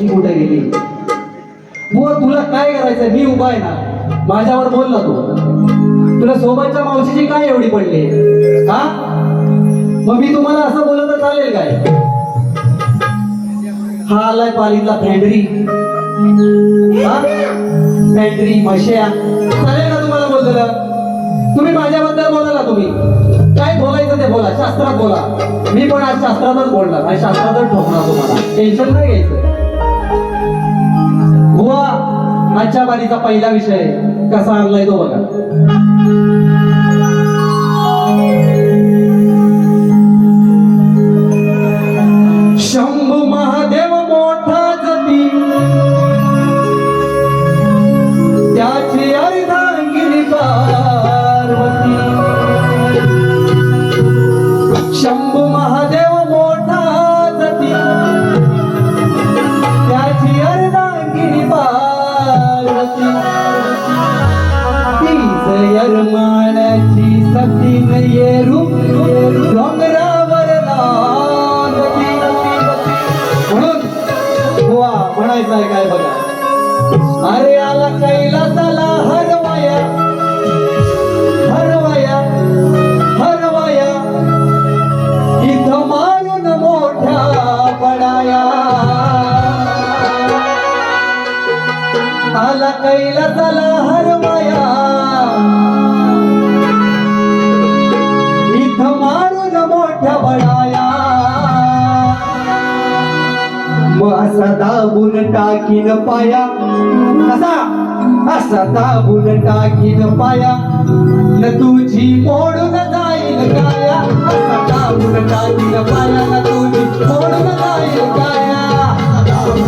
ती कुठे गेली? बुवा तुला काय करायचंय? मी उभा आहे ना. माझ्यावर बोल ना तू. तुला सोबतच्या मावशीची काय एवढी पडली? हा? मग मी तुम्हाला असं बोलत तर चालेल काय? हा आलाय पालीतला फॅन्ड्री हा? फॅन्ड्री चालेल ना तुम्हाला बोललेलं? तुम्ही माझ्याबद्दल बोला ना तुम्ही. काय बोलायचं ते बोला. शास्त्रात बोला. मी पण आज शास्त्रातच बोलणार. आणि शास्त्रातच ठोकणार तुम्हाला. टेन्शन नाही घ्यायचं. बारीचा पहिला विषय कसा आणलाय तो बघा. यरमाळ्याची सती येरू डोंगरावर म्हणून बुवा म्हणायचं आहे काय बघा? अरे आला कैलासा कैलासाला हरवाया इथं मारून मोठ्या बडाया मग असा दाबून टाकीन पाया. असा असा दाबून टाकीन पाया. न तुझी मोडून जाईल काया. असा दाबून टाकीन पाया न तुझी